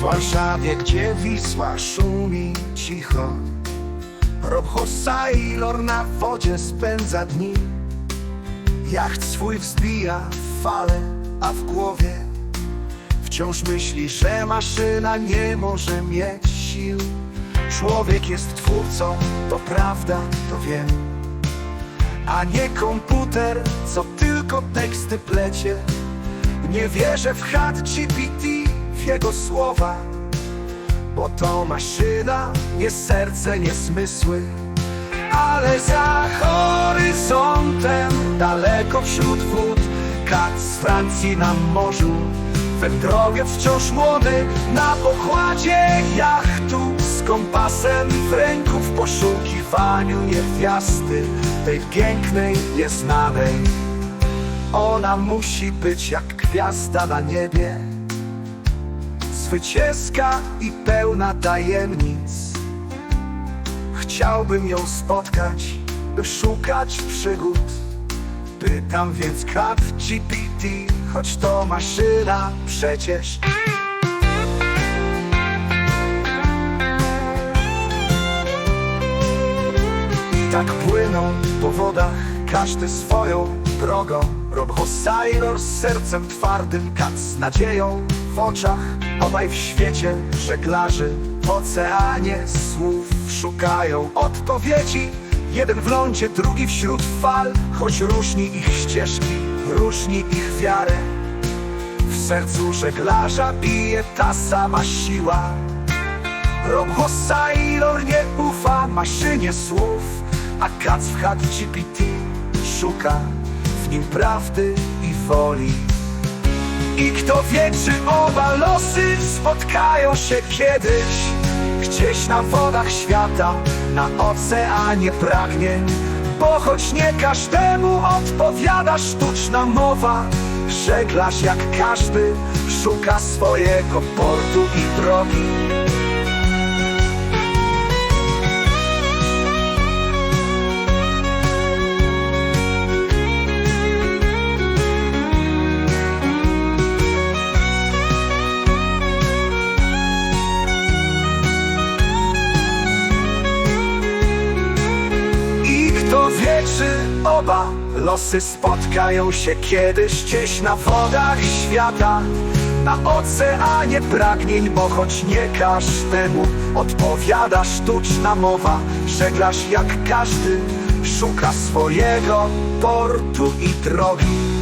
Warszawie, gdzie Wisła szumi cicho. Rob Sailor na wodzie spędza dni. Jacht swój wzbija w fale, a w głowie Wciąż myśli, że maszyna nie może mieć sił. Człowiek jest twórcą, to prawda, to wiem. A nie komputer, co tylko teksty plecie. Nie wierzę w chat GPT, w jego słowa Bo to maszyna, nie serce, nie zmysły ale za horyzontem, daleko wśród wód Kat z Francji na morzu Wędrowiec wciąż młody Na pokładzie jachtu Z kompasem w ręku W poszukiwaniu niewiasty Tej pięknej, nieznanej. Ona musi być jak gwiazda na niebie Zwycięska i pełna tajemnic. Chciałbym ją spotkać, by szukać przygód. Pytam więc kat GPT, choć to maszyna przecież. Tak płyną po wodach, każdy swoją drogą. Rob Sailor z sercem twardym, kat z nadzieją w oczach. Obaj w świecie żeglarzy w oceanie słów szukają odpowiedzi. Jeden w lądzie, drugi wśród fal. Choć różni ich ścieżki, różni ich wiarę. W sercu żeglarza bije ta sama siła. Rob Sailor nie ufa maszynie słów A Kac w chat GPT szuka w nim prawdy i woli. I kto wie, czy oba losy spotkają się kiedyś? Gdzieś na wodach świata, na oceanie pragnień Bo choć nie każdemu odpowiada sztuczna mowa Żeglarz jak każdy szuka swojego portu i drogi czy oba losy spotkają się kiedyś gdzieś na wodach świata? Na oceanie pragnień, bo choć nie każdemu odpowiada sztuczna mowa Żeglarz jak każdy szuka swojego portu i drogi